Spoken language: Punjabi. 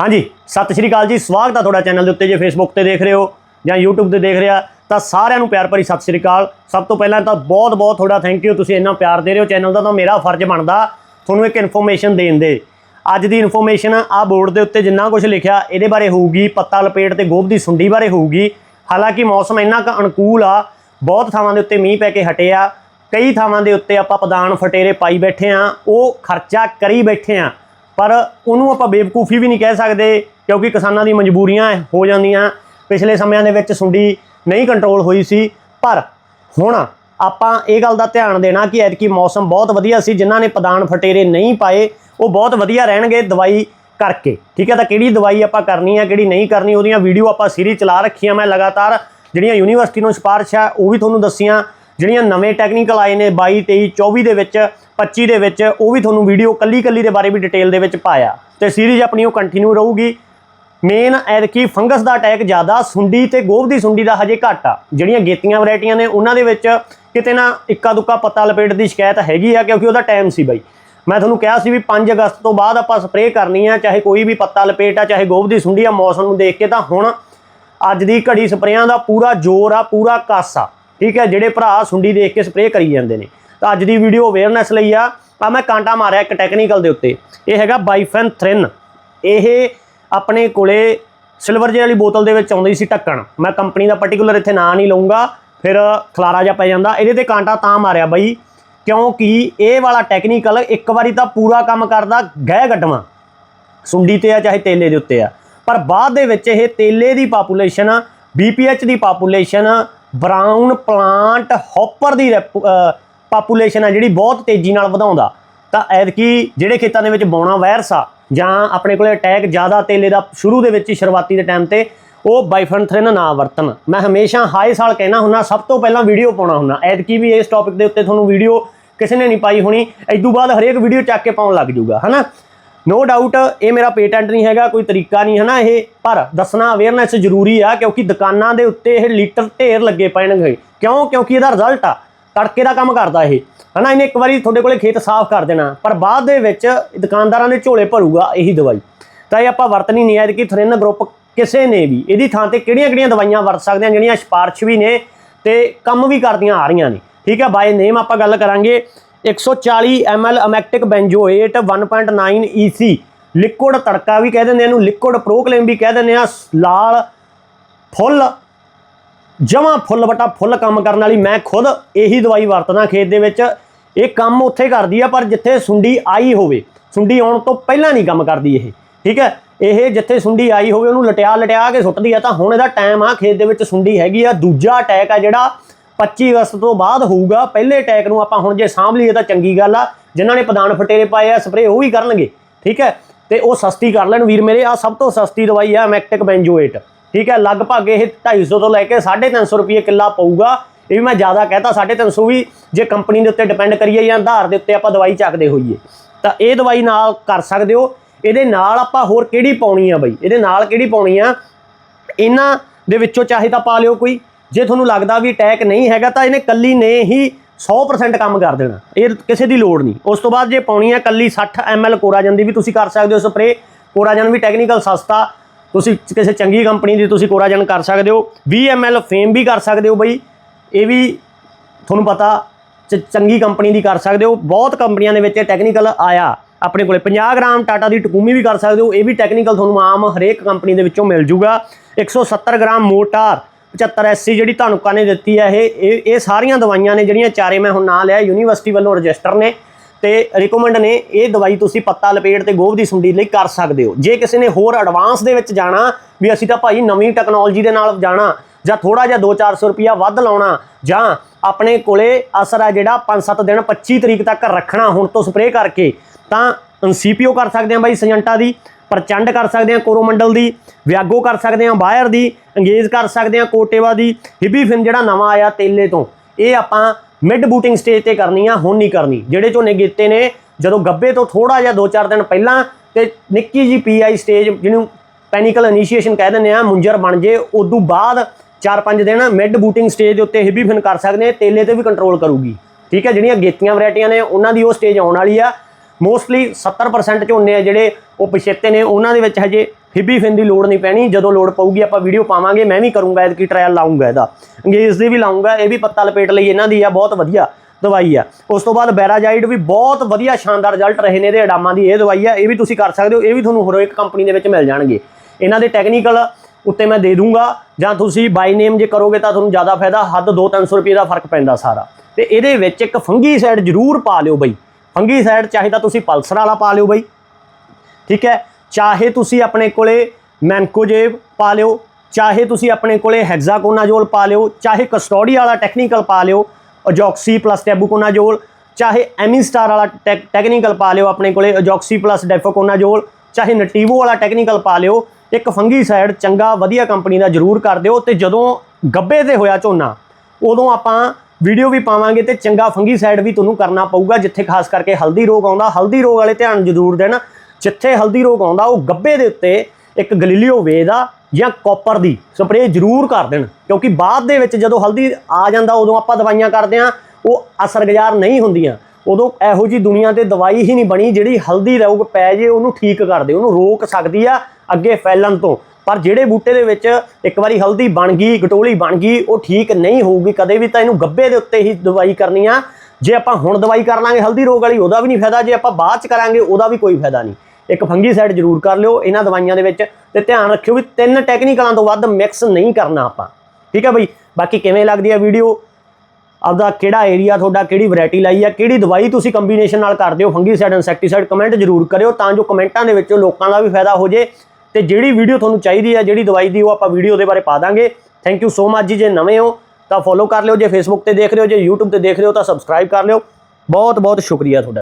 ਹਾਂਜੀ, ਸਤਿ ਸ਼੍ਰੀ ਅਕਾਲ ਜੀ, ਸਵਾਗਤ ਆ ਤੁਹਾਡਾ ਚੈਨਲ ਦੇ ਉੱਤੇ। ਜੇ ਫੇਸਬੁੱਕ ਤੇ ਦੇਖ ਰਹੇ ਹੋ ਜਾਂ YouTube ਤੇ ਦੇਖ ਰਿਹਾ ਤਾਂ ਸਾਰਿਆਂ ਨੂੰ ਪਿਆਰ ਭਰੀ ਸਤਿ ਸ਼੍ਰੀ ਅਕਾਲ। ਸਭ ਤੋਂ ਪਹਿਲਾਂ ਤਾਂ ਬਹੁਤ ਬਹੁਤ ਤੁਹਾਡਾ ਥੈਂਕ ਯੂ ਤੁਸੀਂ ਇੰਨਾ ਪਿਆਰ ਦੇ ਰਹੇ ਹੋ। ਚੈਨਲ ਦਾ ਤਾਂ ਮੇਰਾ ਫਰਜ਼ ਬਣਦਾ ਤੁਹਾਨੂੰ ਇੱਕ ਇਨਫੋਰਮੇਸ਼ਨ ਦੇਣ ਦੇ। ਅੱਜ ਦੀ ਇਨਫੋਰਮੇਸ਼ਨ ਆ ਬੋਰਡ ਦੇ ਉੱਤੇ ਜਿੰਨਾ ਕੁਝ ਲਿਖਿਆ, ਇਹਦੇ ਬਾਰੇ ਹੋਊਗੀ, ਪੱਤਾ ਲਪੇਟ ਤੇ ਗੋਭ ਦੀ ਸੁੰਡੀ ਬਾਰੇ ਹੋਊਗੀ। ਹਾਲਾਂਕਿ ਮੌਸਮ ਇੰਨਾ ਕੁ ਅਨੁਕੂਲ ਆ, ਬਹੁਤ ਥਾਵਾਂ ਦੇ ਉੱਤੇ ਮੀਂਹ ਪੈ ਕੇ ਹਟਿਆ ਕਈ ਥਾਵਾਂ ਦੇ ਉੱਤੇ ਆਪਾਂ ਪਦਾਨ ਫਟੇਰੇ ਪਾਈ ਬੈਠੇ ਆ, ਉਹ ਖਰਚਾ ਕਰੀ ਬੈਠੇ ਆ। ਪਰ ਉਹਨੂੰ ਆਪਾਂ ਬੇਵਕੂਫੀ ਵੀ ਨਹੀਂ ਕਹਿ ਸਕਦੇ, ਕਿਉਂਕਿ ਕਿਸਾਨਾਂ ਦੀ ਮਜਬੂਰੀਆਂ ਹੋ ਜਾਂਦੀਆਂ। ਪਿਛਲੇ ਸਮਿਆਂ ਦੇ ਵਿੱਚ ਸੁੰਡੀ ਨਹੀਂ ਕੰਟਰੋਲ ਹੋਈ ਸੀ, ਪਰ ਹੁਣ ਆਪਾਂ ਇਹ ਗੱਲ ਦਾ ਧਿਆਨ ਦੇਣਾ ਕਿ ਐਤਕੀ ਮੌਸਮ ਬਹੁਤ ਵਧੀਆ ਸੀ, ਜਿਨ੍ਹਾਂ ਨੇ ਪਦਾਨ ਫਟੇਰੇ ਨਹੀਂ ਪਾਏ, ਉਹ ਬਹੁਤ ਵਧੀਆ ਰਹਿਣਗੇ ਦਵਾਈ ਕਰਕੇ। ਠੀਕ ਹੈ ਤਾਂ ਕਿਹੜੀ ਦਵਾਈ ਆਪਾਂ ਕਰਨੀ ਹੈ ਕਿਹੜੀ ਨਹੀਂ ਕਰਨੀ, ਉਹਦੀਆਂ ਵੀਡੀਓ ਆਪਾਂ ਸੀਰੀਜ਼ ਚਲਾ ਰੱਖੀਆਂ ਮੈਂ ਲਗਾਤਾਰ। ਜਿਹੜੀਆਂ ਯੂਨੀਵਰਸਿਟੀ ਨੂੰ ਸਿਫਾਰਿਸ਼ ਹੈ ਉਹ ਵੀ ਤੁਹਾਨੂੰ ਦੱਸੀਆਂ। ਜਿਹੜੀਆਂ ਨਵੇਂ ਟੈਕਨੀਕਲ ਆਏ ਨੇ 22 23 24 ਦੇ ਵਿੱਚ 25 ਦੇ ਵਿੱਚ ਉਹ ਵੀ ਤੁਹਾਨੂੰ ਵੀਡੀਓ ਕੱਲੀ ਕੱਲੀ ਦੇ ਬਾਰੇ ਵੀ ਡਿਟੇਲ ਦੇ ਵਿੱਚ ਪਾਇਆ। ਤੇ ਸੀਰੀਜ਼ ਆਪਣੀ ਉਹ ਕੰਟੀਨਿਊ ਰਹੂਗੀ। ਮੇਨ ਐਤਕੀ ਫੰਗਸ ਦਾ ਅਟੈਕ ਜ਼ਿਆਦਾ, ਸੁੰਡੀ ਤੇ ਗੋਭ ਦੀ ਸੁੰਡੀ ਦਾ ਹਜੇ ਘੱਟ ਆ। ਜਿਹੜੀਆਂ ਗੇਤੀਆਂ ਵੈਰਾਈਟੀਆਂ ਨੇ, ਉਹਨਾਂ ਦੇ ਵਿੱਚ ਕਿਤੇ ਨਾ ਇੱਕਾ ਦੁੱਕਾ ਪੱਤਾ ਲਪੇਟ ਦੀ ਸ਼ਿਕਾਇਤ ਹੈਗੀ ਆ, ਕਿਉਂਕਿ ਉਹਦਾ ਟਾਈਮ ਸੀ ਬਾਈ। ਮੈਂ ਤੁਹਾਨੂੰ ਕਿਹਾ ਸੀ ਵੀ 5 ਅਗਸਤ ਤੋਂ ਬਾਅਦ ਆਪਾਂ ਸਪਰੇਅ ਕਰਨੀ ਆ, ਚਾਹੇ ਕੋਈ ਵੀ ਪੱਤਾ ਲਪੇਟ ਆ, ਚਾਹੇ ਗੋਭ ਦੀ ਸੁੰਡੀ ਆ, ਮੌਸਮ ਨੂੰ ਦੇਖ ਕੇ ਤਾਂ ਹੁਣ ਅੱਜ ਦੀ ਘੜੀ ਸਪਰੇਆਂ ਦਾ ਪੂਰਾ ਜ਼ੋਰ ਆ, ਪੂਰਾ ਕੱਸ ਆ। ਠੀਕ ਹੈ, ਜਿਹੜੇ ਭਰਾ ਸੁੰਡੀ ਦੇਖ ਕੇ ਸਪਰੇਅ ਕਰੀ ਜਾਂਦੇ ਨੇ। ਤਾਂ ਅੱਜ ਦੀ ਵੀਡੀਓ ਅਵੇਅਰਨੈਸ ਲਈ ਆ ਆ ਮੈਂ ਕਾਂਟਾ ਮਾਰਿਆ ਇੱਕ ਟੈਕਨੀਕਲ ਦੇ ਉੱਤੇ। ਇਹ ਹੈਗਾ ਬਾਈਫੈਨ ਥ੍ਰਿਨ ਇਹ ਆਪਣੇ ਕੋਲੇ ਸਿਲਵਰ ਜੇ ਵਾਲੀ ਬੋਤਲ ਦੇ ਵਿੱਚ ਆਉਂਦੀ ਸੀ ਢੱਕਣ। ਮੈਂ ਕੰਪਨੀ ਦਾ ਪਾਰਟਿਕੂਲਰ ਇੱਥੇ ਨਾਂ ਨਹੀਂ ਲਵਾਂਗਾ ਫਿਰ ਖਲਾਰਾ ਜਾ ਪੈ ਜਾਂਦਾ। ਇਹਦੇ ਤੇ ਕਾਂਟਾ ਤਾਂ ਮਾਰਿਆ ਬਾਈ, ਕਿਉਂਕਿ ਇਹ ਵਾਲਾ ਟੈਕਨੀਕਲ ਇੱਕ ਵਾਰੀ ਤਾਂ ਪੂਰਾ ਕੰਮ ਕਰਦਾ, ਗਹਿ ਗੱਡਵਾਂ। ਸੁੰਡੀ ਤੇ ਆ, ਚਾਹੇ ਤੇਲੇ ਦੇ ਉੱਤੇ ਆ। ਪਰ ਬਾਅਦ ਦੇ ਵਿੱਚ ਇਹ ਤੇਲੇ ਦੀ ਪਾਪੂਲੇਸ਼ਨ BPH ਦੀ ਪਾਪੂਲੇਸ਼ਨ ਬਰਾਊਨ ਪਲਾਂਟ ਹੌਪਰ ਦੀ ਪਾਪੂਲੇਸ਼ਨ ਆ ਜਿਹੜੀ ਬਹੁਤ ਤੇਜ਼ੀ ਨਾਲ ਵਧਾਉਂਦਾ, ਤਾਂ ਐਤਕੀ ਜਿਹੜੇ ਖੇਤਾਂ ਦੇ ਵਿੱਚ ਬੌਣਾ ਵਾਇਰਸ ਆ, ਜਾਂ ਆਪਣੇ ਕੋਲੇ ਅਟੈਕ ਜ਼ਿਆਦਾ ਤੇਲੇ ਦਾ ਸ਼ੁਰੂ ਦੇ ਵਿੱਚ ਸ਼ੁਰੂਆਤੀ ਦੇ ਟਾਈਮ ਤੇ, ਉਹ ਬਾਈਫਨਥ੍ਰਿਨ ਨਾ ਵਰਤਣ। ਮੈਂ ਹਮੇਸ਼ਾ ਹਾਏ ਸਾਲ ਕਹਿਣਾ ਹੁੰਨਾ ਸਭ ਤੋਂ ਪਹਿਲਾਂ ਵੀਡੀਓ ਪਾਉਣਾ ਹੁੰਨਾ ਐਤਕੀ ਵੀ ਇਸ ਟੌਪਿਕ ਦੇ ਉੱਤੇ ਤੁਹਾਨੂੰ ਵੀਡੀਓ ਕਿਸੇ ਨੇ ਨਹੀਂ ਪਾਈ ਹੋਣੀ ਤੋਂ ਬਾਅਦ ਹਰੇਕ ਵੀਡੀਓ ਚੱਕ ਕੇ ਪਾਉਣ ਲੱਗ ਜਾਊਗਾ, ਹਨਾ? ਨੋ ਡਾਊਟ ਇਹ ਮੇਰਾ ਪੇਟੈਂਟ ਨਹੀਂ ਹੈਗਾ, ਕੋਈ ਤਰੀਕਾ ਨਹੀਂ, ਹਨਾ ਇਹ? ਪਰ ਦੱਸਣਾ ਅਵੇਅਰਨੈਸ ਜ਼ਰੂਰੀ ਆ, ਕਿਉਂਕਿ ਦੁਕਾਨਾਂ ਦੇ ਉੱਤੇ ਇਹ ਲੀਟਰ ਢੇਰ ਲੱਗੇ ਪੈਣਗੇ। ਕਿਉਂ? ਕਿਉਂਕਿ ਇਹਦਾ ਰਿਜ਼ਲਟ ਆ। ਤੜਕੇ ਦਾ ਕੰਮ ਕਰਦਾ ਇਹ। ਹਨਾ, ਇਹਨੇ ਇੱਕ ਵਾਰੀ ਤੁਹਾਡੇ ਕੋਲੇ ਖੇਤ ਸਾਫ਼ ਕਰ ਦੇਣਾ, ਪਰ ਬਾਅਦ ਦੇ ਵਿੱਚ ਦੁਕਾਨਦਾਰਾਂ ਦੇ ਝੋਲੇ ਭਰੂਗਾ ਇਹੀ ਦਵਾਈ। ਤਾਂ ਇਹ ਆਪਾਂ ਵਰਤਣੀ ਨਹੀਂ ਐ ਕਿ ਥ੍ਰਿਨ ਗਰੁੱਪ ਕਿਸੇ ਨੇ ਵੀ, ਇਹਦੀ ਥਾਂ ਤੇ ਕਿਹੜੀਆਂ-ਕਿਹੜੀਆਂ ਦਵਾਈਆਂ ਵਰਤ ਸਕਦੇ ਆ, ਜਿਹੜੀਆਂ ਸਿਫਾਰਿਸ਼ ਵੀ ਨੇ ਤੇ ਕੰਮ ਵੀ ਕਰਦੀਆਂ ਆ ਰਹੀਆਂ ਨੇ। ਠੀਕ ਹੈ ਬਾਏ ਨੇਮ ਆਪਾਂ ਗੱਲ ਕਰਾਂਗੇ। 140 ml emamectin benzoate 1.9 EC liquid ਤੜਕਾ ਵੀ ਕਹਿ ਦਿੰਦੇ ਆ ਇਹਨੂੰ ਲਿਕੁਇਡ ਪ੍ਰੋਕਲੇਮ ਵੀ ਕਹਿ ਦਿੰਦੇ ਆ, ਲਾਲ, ਫੁੱਲ ਜਮਾ ਫੁੱਲ ਬਟਾ ਫੁੱਲ ਕੰਮ ਕਰਨ ਵਾਲੀ ਮੈਂ ਖੁਦ ਇਹੀ ਦਵਾਈ ਵਰਤਦਾ ਖੇਤ ਦੇ ਵਿੱਚ। ਇਹ ਕੰਮ ਉੱਥੇ ਕਰਦੀ ਆ, ਪਰ ਜਿੱਥੇ ਸੁੰਡੀ ਆਈ ਹੋਵੇ, ਸੁੰਡੀ ਆਉਣ ਤੋਂ ਪਹਿਲਾਂ ਨਹੀਂ ਕੰਮ ਕਰਦੀ ਇਹ, ਠੀਕ ਹੈ? ਇਹ ਜਿੱਥੇ ਸੁੰਡੀ ਆਈ ਹੋਵੇ, ਉਹਨੂੰ ਲਟਿਆ ਲਟਿਆ ਕੇ ਸੁੱਟਦੀ ਆ, ਤਾਂ ਹੁਣ ਇਹਦਾ ਟਾਈਮ ਆ, ਖੇਤ ਦੇ ਵਿੱਚ ਸੁੰਡੀ ਹੈਗੀ ਆ। ਦੂਜਾ ਅਟੈਕ ਆ ਜਿਹੜਾ 25 ਅਗਸਤ ਤੋਂ ਬਾਅਦ ਹੋਊਗਾ। ਪਹਿਲੇ ਅਟੈਕ ਨੂੰ ਆਪਾਂ ਹੁਣ ਜੇ ਸਾਂਭ ਲਈਏ ਤਾਂ ਚੰਗੀ ਗੱਲ ਆ। ਜਿਨ੍ਹਾਂ ਨੇ ਪਦਾਨ ਫਟੇਰੇ ਪਾਏ ਆ ਸਪਰੇ ਉਹ ਵੀ ਕਰਨਗੇ, ਠੀਕ ਹੈ? ਤੇ ਉਹ ਸਸਤੀ ਕਰ ਲੈਣ। ਵੀਰ ਮੇਰੇ ਆ ਸਭ ਤੋਂ ਸਸਤੀ ਦਵਾਈ ਆ ਮੈਕਟਿਕ ਬੈਂਜੋਏਟ ਠੀਕ ਹੈ, ਲਗਭਗ ਇਹ 250 ਤੋਂ ਲੈ ਕੇ 350 ਰੁਪਏ ਕਿੱਲਾ ਪਊਗਾ। ਇਹ ਵੀ ਮੈਂ ਜ਼ਿਆਦਾ ਕਹਤਾ 350 ਵੀ ਜੇ ਕੰਪਨੀ ਦੇ ਉੱਤੇ ਡਿਪੈਂਡ ਕਰੀਏ ਜਾਂ ਆਧਾਰ ਦੇ ਉੱਤੇ ਆਪਾਂ ਦਵਾਈ ਚੱਕਦੇ ਹੋਈਏ। ਤਾਂ ਇਹ ਦਵਾਈ ਨਾਲ ਕਰ ਸਕਦੇ ਹੋ। ਇਹਦੇ ਨਾਲ ਆਪਾਂ ਹੋਰ ਕਿਹੜੀ ਪਾਉਣੀ ਆ ਬਈ? ਇਹਦੇ ਨਾਲ ਕਿਹੜੀ ਪਾਉਣੀ ਆ? ਇਹਨਾਂ ਦੇ ਵਿੱਚੋਂ ਚਾਹੇ ਤਾਂ ਪਾ ਲਿਓ ਕੋਈ। ਜੇ ਤੁਹਾਨੂੰ ਲੱਗਦਾ ਵੀ ਅਟੈਕ ਨਹੀਂ ਹੈਗਾ ਤਾਂ ਇਹਨੇ ਕੱਲੀ ਨੇ ਹੀ 100% ਕੰਮ ਕਰ ਦੇਣਾ। ਇਹ ਕਿਸੇ ਦੀ ਲੋੜ ਨਹੀਂ। ਉਸ ਤੋਂ ਬਾਅਦ ਜੇ ਪਾਉਣੀ ਆ ਕੱਲੀ 60 ml ਕੋਰਾਜਨ ਦੀ ਵੀ ਤੁਸੀਂ ਕਰ ਸਕਦੇ ਹੋ ਸਪਰੇ ਕੋਰਾਜਨ ਵੀ ਟੈਕਨੀਕਲ ਸਸਤਾ। ਤੁਸੀਂ ਕਿਸੇ ਚੰਗੀ ਕੰਪਨੀ ਦੀ ਤੁਸੀਂ ਕੋਰਾਜਨ ਕਰ ਸਕਦੇ ਹੋ 20 ml ਫੇਮ ਵੀ ਕਰ ਸਕਦੇ ਹੋ ਬਈ। ਇਹ ਵੀ ਤੁਹਾਨੂੰ ਪਤਾ ਚ- ਚੰਗੀ ਕੰਪਨੀ ਦੀ ਕਰ ਸਕਦੇ ਹੋ। ਬਹੁਤ ਕੰਪਨੀਆਂ ਦੇ ਵਿੱਚ ਇਹ ਟੈਕਨੀਕਲ ਆਇਆ ਆਪਣੇ ਕੋਲੇ। 50 ਗ੍ਰਾਮ ਟਾਟਾ ਦੀ ਟਕੂਮੀ ਵੀ ਕਰ ਸਕਦੇ ਹੋ। ਇਹ ਵੀ ਟੈਕਨੀਕਲ ਤੁਹਾਨੂੰ ਆਮ ਹਰੇਕ ਕੰਪਨੀ ਦੇ ਵਿੱਚੋਂ ਮਿਲ ਜੂਗਾ। 170 ਗ੍ਰਾਮ ਮੋਟਾਰ 75 ਐਸਸੀ ਜਿਹੜੀ ਧਾਨੁਕਾ ਨੇ ਦਿੱਤੀ ਹੈ ਇਹ ਇਹ ਇਹ ਸਾਰੀਆਂ ਦਵਾਈਆਂ ਨੇ ਜਿਹੜੀਆਂ ਚਾਰੇ ਮੈਂ ਹੁਣ ਨਾਂ ਲਿਆ, ਯੂਨੀਵਰਸਿਟੀ ਵੱਲੋਂ ਰਜਿਸਟਰ ਨੇ। ਤੇ ਰਿਕਮੈਂਡ ਨੇ ਇਹ ਦਵਾਈ ਤੁਸੀਂ ਪੱਤਾ, ਲਪੇਟ ਤੇ ਗੋਭ ਦੀ ਸੁੰਡੀ ਲਈ ਕਰ ਸਕਦੇ ਹੋ। ਜੇ ਕਿਸੇ ਨੇ ਹੋਰ ਐਡਵਾਂਸ ਦੇ ਵਿੱਚ ਜਾਣਾ, ਵੀ ਅਸੀਂ ਤਾਂ ਭਾਈ ਨਵੀਂ ਟੈਕਨੋਲੋਜੀ ਦੇ ਨਾਲ ਜਾਣਾ, ਜਾਂ ਥੋੜਾ ਜਿਹਾ 2-400 ਰੁਪਿਆ ਵੱਧ ਲਾਉਣਾ, ਜਾਂ ਆਪਣੇ ਕੋਲੇ ਅਸਰ ਆ ਜਿਹੜਾ 5-7 ਦਿਨ 25 ਤਰੀਕ ਤੱਕ ਰੱਖਣਾ ਹੁਣ ਤੋਂ ਸਪਰੇਅ ਕਰਕੇ, ਤਾਂ ਸੀਪੀਓ ਕਰ ਸਕਦੇ ਆ ਬਾਈ ਸਜੰਟਾ ਦੀ, ਪ੍ਰਚੰਡ ਕਰ ਸਕਦੇ ਆ ਕੋਰੋਮੰਡਲ ਦੀ ਵਿਆਗੋ ਕਰ ਸਕਦੇ ਆ ਬਾਇਰ ਦੀ ਅੰਗੇਜ ਕਰ ਸਕਦੇ ਆ ਕੋਟੇਵਾ ਦੀ ਹਿਬੀ ਹਿਬੀਫਿਨ ਜਿਹੜਾ ਨਵਾਂ ਆਇਆ ਤੇਲੇ ਤੋਂ, ਇਹ ਆਪਾਂ ਮਿਡ ਬੂਟਿੰਗ ਸਟੇਜ ਤੇ ਕਰਨੀ ਆ, ਹੁਣ ਨਹੀਂ ਕਰਨੀ। ਜਿਹੜੇ ਝੋਨੇ ਗੀਤੇ ਨੇ, ਜਦੋਂ ਗੱਬੇ ਤੋਂ ਥੋੜਾ ਜਿਹਾ 2-4 ਦਿਨ ਪਹਿਲਾਂ ਤੇ ਨਿੱਕੀ ਜੀ ਪੀਆਈ ਸਟੇਜ, ਜਿਹਨੂੰ ਪੈਨਿਕਲ ਇਨੀਸ਼ੀਏਸ਼ਨ ਕਹਿ ਦਿੰਦੇ ਆ, ਮੁੰਜਰ ਬਣ ਜੇ, ਉਦੋਂ ਬਾਅਦ 4-5 ਦਿਨ ਮਿਡ ਬੂਟਿੰਗ ਸਟੇਜ ਦੇ ਉੱਤੇ ਹਿਬੀ ਫਿਨ ਕਰ ਸਕਦੇ ਤੇਲੇ ਤੇ ਵੀ ਕੰਟਰੋਲ ਕਰੂਗੀ। ਠੀਕ ਹੈ, ਜਿਹੜੀਆਂ ਗੇਤੀਆਂ ਵੈਰਾਈਟੀਆਂ ਨੇ, ਉਹਨਾਂ ਦੀ ਉਹ ਸਟੇਜ ਆਉਣ ਵਾਲੀ ਆ। ਮੋਸਟਲੀ 70% ਝੋਨੇ ਆ ਜਿਹੜੇ ਉਹ ਪਛੇਤੇ ਨੇ, ਉਹਨਾਂ ਦੇ ਵਿੱਚ ਹਜੇ ਹਿੱਬੀ ਦੀ ਲੋੜ ਨਹੀਂ ਪੈਣੀ, ਜਦੋਂ ਲੋੜ ਪਊਗੀ ਆਪਾਂ ਵੀਡੀਓ ਪਾਵਾਂਗੇ, ਮੈਂ ਵੀ ਕਰੂੰਗਾ ਇਹਦੀ ਟ੍ਰਾਇਲ ਲਾਉਂਗਾ ਇਹਦਾ। ਅੰਗੇਜ਼ ਦੀ ਵੀ ਲਾਉਂਗਾ ਇਹ ਵੀ ਪੱਤਾ ਲਪੇਟ ਲਈ ਇਹਨਾਂ ਦੀ ਆ, ਬਹੁਤ ਵਧੀਆ ਦਵਾਈ ਆ। ਉਸ ਤੋਂ ਬਾਅਦ ਬੈਰਾਜਾਈਡ ਵੀ ਬਹੁਤ ਵਧੀਆ ਸ਼ਾਨਦਾਰ ਰਿਜ਼ਲਟ ਰਹੇ ਨੇ ਇਹਦੇ ਅਡਾਮਾਂ ਦੀ, ਇਹ ਦਵਾਈ ਆ, ਇਹ ਵੀ ਤੁਸੀਂ ਕਰ ਸਕਦੇ ਹੋ, ਇਹ ਵੀ ਤੁਹਾਨੂੰ ਹੋਰ ਇੱਕ ਕੰਪਨੀ ਦੇ ਵਿੱਚ ਮਿਲ ਜਾਣਗੇ। ਇਹਨਾਂ ਦੇ ਟੈਕਨੀਕਲ ਉੱਤੇ ਮੈਂ ਦੇ ਦੂੰਗਾ, ਜਾਂ ਤੁਸੀਂ ਬਾਈ ਨੇਮ ਜੇ ਕਰੋਗੇ ਤਾਂ ਤੁਹਾਨੂੰ ਜ਼ਿਆਦਾ ਫਾਇਦਾ, ਹੱਦ 2-300 ਰੁਪਏ ਦਾ ਫ਼ਰਕ ਪੈਂਦਾ ਸਾਰਾ। ਤੇ ਇਹਦੇ ਵਿੱਚ ਇੱਕ ਫੰਗੀ ਫੰਗੀਸਾਈਡ ਜ਼ਰੂਰ ਪਾ ਲਿਓ ਬਈ। ਫੰਗੀਸਾਈਡ ਚਾਹੇ ਤਾਂ ਤੁਸੀਂ ਪਲਸਰ ਵਾਲਾ ਪਾ ਲਿਓ ਬਈ। ਠੀਕ ਹੈ? ਚਾਹੇ ਤੁਸੀਂ ਆਪਣੇ ਕੋਲੇ ਮੈਨਕੋਜੇਬ ਪਾ ਲਿਓ, ਚਾਹੇ ਤੁਸੀਂ ਆਪਣੇ ਕੋਲੇ ਹੈਗਜ਼ਾਕੋਨਾਜੋਲ ਪਾ ਲਿਓ, ਚਾਹੇ ਕਸਟੋਡੀ ਵਾਲਾ ਟੈਕਨੀਕਲ ਪਾ ਲਿਓ ਅਜੋਕਸੀ ਪਲੱਸ ਟੈਬੂਕੋਨਾਜੋਲ ਚਾਹੇ ਐਮੀਸਟਾਰ ਵਾਲਾ ਟੈਕ- ਟੈਕਨੀਕਲ ਪਾ ਲਿਓ ਆਪਣੇ ਕੋਲੇ ਅਜੋਕਸੀ ਪਲੱਸ ਡੈਫੋਕੋਨਾਜੋਲ ਚਾਹੇ ਨਟੀਵੋ ਵਾਲਾ ਟੈਕਨੀਕਲ ਪਾ ਲਿਓ, ਇੱਕ ਫੰਗੀਸਾਈਡ ਚੰਗਾ ਵਧੀਆ ਕੰਪਨੀ ਦਾ ਜ਼ਰੂਰ ਕਰ ਦਿਓ ਤੇ ਜਦੋਂ ਗੱਬੇ ਤੇ ਹੋਇਆ ਝੋਨਾ, ਉਦੋਂ ਆਪਾਂ ਵੀਡੀਓ ਵੀ ਪਾਵਾਂਗੇ ਤੇ ਚੰਗਾ ਫੰਗੀਸਾਈਡ ਵੀ ਤੁਹਾਨੂੰ ਕਰਨਾ ਪਊਗਾ, ਜਿੱਥੇ ਖਾਸ ਕਰਕੇ ਹਲਦੀ ਰੋਗ ਆਉਂਦਾ, ਹਲਦੀ ਰੋਗ ਵਾਲੇ ਧਿਆਨ ਜ਼ਰੂਰ ਦੇਣ। ਜਿੱਥੇ ਹਲਦੀ ਰੋਗ ਆਉਂਦਾ, ਉਹ ਗੱਬੇ ਦੇ ਉੱਤੇ ਇੱਕ ਗਲੀਲੀਓ ਵੇ ਦਾ ਜਾਂ ਕਾਪਰ ਦੀ ਸਪਰੇਅ ਜ਼ਰੂਰ ਕਰ ਦੇਣ। ਕਿਉਂਕਿ ਬਾਅਦ ਦੇ ਵਿੱਚ ਜਦੋਂ ਹਲਦੀ ਆ ਜਾਂਦਾ, ਉਦੋਂ ਆਪਾਂ ਦਵਾਈਆਂ ਕਰਦੇ ਆ ਉਹ ਅਸਰਗੁਜ਼ਾਰ ਨਹੀਂ ਹੁੰਦੀਆਂ। ਉਦੋਂ ਇਹੋ ਜੀ ਦੁਨੀਆ ਤੇ ਦਵਾਈ ਹੀ ਨਹੀਂ ਬਣੀ ਜਿਹੜੀ ਹਲਦੀ ਰੋਗ ਪੈ ਜੇ, ਉਹਨੂੰ ਠੀਕ ਕਰ ਦੇ, ਉਹਨੂੰ ਰੋਕ ਸਕਦੀ ਆ ਅੱਗੇ ਫੈਲਣ ਤੋਂ। ਪਰ ਜਿਹੜੇ ਬੂਟੇ ਦੇ ਵਿੱਚ ਇੱਕ ਵਾਰੀ ਹਲਦੀ ਬਣ ਗਈ, ਗਟੋਲੀ ਬਣ ਗਈ, ਉਹ ਠੀਕ ਨਹੀਂ ਹੋਊਗੀ, ਕਦੇ ਵੀ ਤਾਂ ਇਹਨੂੰ ਗੱਬੇ ਦੇ ਉੱਤੇ ਹੀ ਦਵਾਈ ਕਰਨੀ ਆ। ਜੇ ਆਪਾਂ ਹੁਣ ਦਵਾਈ ਕਰ ਲਾਂਗੇ ਹਲਦੀ ਰੋਗ ਵਾਲੀ, ਉਹਦਾ ਵੀ ਨਹੀਂ ਫਾਇਦਾ। ਜੇ ਆਪਾਂ ਬਾਅਦ ਚ ਕਰਾਂਗੇ, ਉਹਦਾ ਵੀ ਕੋਈ ਫਾਇਦਾ ਨਹੀਂ। ਇੱਕ ਫੰਗੀਸਾਈਡ ਜ਼ਰੂਰ ਕਰ ਲਿਓ ਇਹਨਾਂ ਦਵਾਈਆਂ ਦੇ ਵਿੱਚ ਤੇ ਧਿਆਨ ਰੱਖਿਓ ਵੀ ਤਿੰਨ ਟੈਕਨੀਕਲਾਂ ਤੋਂ ਵੱਧ ਮਿਕਸ ਨਹੀਂ ਕਰਨਾ ਆਪਾਂ। ਠੀਕ ਹੈ ਬਈ? ਬਾਕੀ ਕਿਵੇਂ ਲੱਗਦੀ ਹੈ ਵੀਡੀਓ ਆਪਦਾ ਕਿਹੜਾ ਏਰੀਆ ਤੁਹਾਡਾ, ਕਿਹੜੀ ਵੈਰਾਈਟੀ ਲਾਈ ਆ, ਕਿਹੜੀ ਦਵਾਈ ਤੁਸੀਂ ਕੰਬੀਨੇਸ਼ਨ ਨਾਲ ਕਰਦੇ ਹੋ, ਫੰਗੀਸਾਈਡ ਇਨਸੈਕਟੀਸਾਈਡ ਕਮੈਂਟ ਜ਼ਰੂਰ ਕਰਿਓ ਤਾਂ ਜੋ ਕਮੈਂਟਾਂ ਦੇ ਵਿੱਚੋਂ ਲੋਕਾਂ ਦਾ ਵੀ ਫਾਇਦਾ ਹੋ ਜੇ ਤੇ ਜਿਹੜੀ ਵੀਡੀਓ ਤੁਹਾਨੂੰ ਚਾਹੀਦੀ ਹੈ ਜਿਹੜੀ ਦਵਾਈ ਦੀ ਉਹ ਆਪਾਂ ਵੀਡੀਓ ਦੇ ਬਾਰੇ ਪਾ ਦਾਂਗੇ। ਥੈਂਕ ਯੂ ਸੋ ਮਚ ਜੀ, ਜੇ ਨਵੇਂ ਹੋ ਤਾਂ ਫੋਲੋ ਕਰ ਲਿਓ, ਜੇ ਫੇਸਬੁੱਕ ਤੇ ਦੇਖ ਰਹੇ ਹੋ, ਜੇ YouTube ਤੇ ਦੇਖ ਰਹੇ ਹੋ ਤਾਂ ਸਬਸਕ੍ਰਾਈਬ ਕਰ ਲਿਓ। ਬਹੁਤ ਬਹੁਤ ਸ਼ੁਕਰੀਆ ਤੁਹਾਡਾ।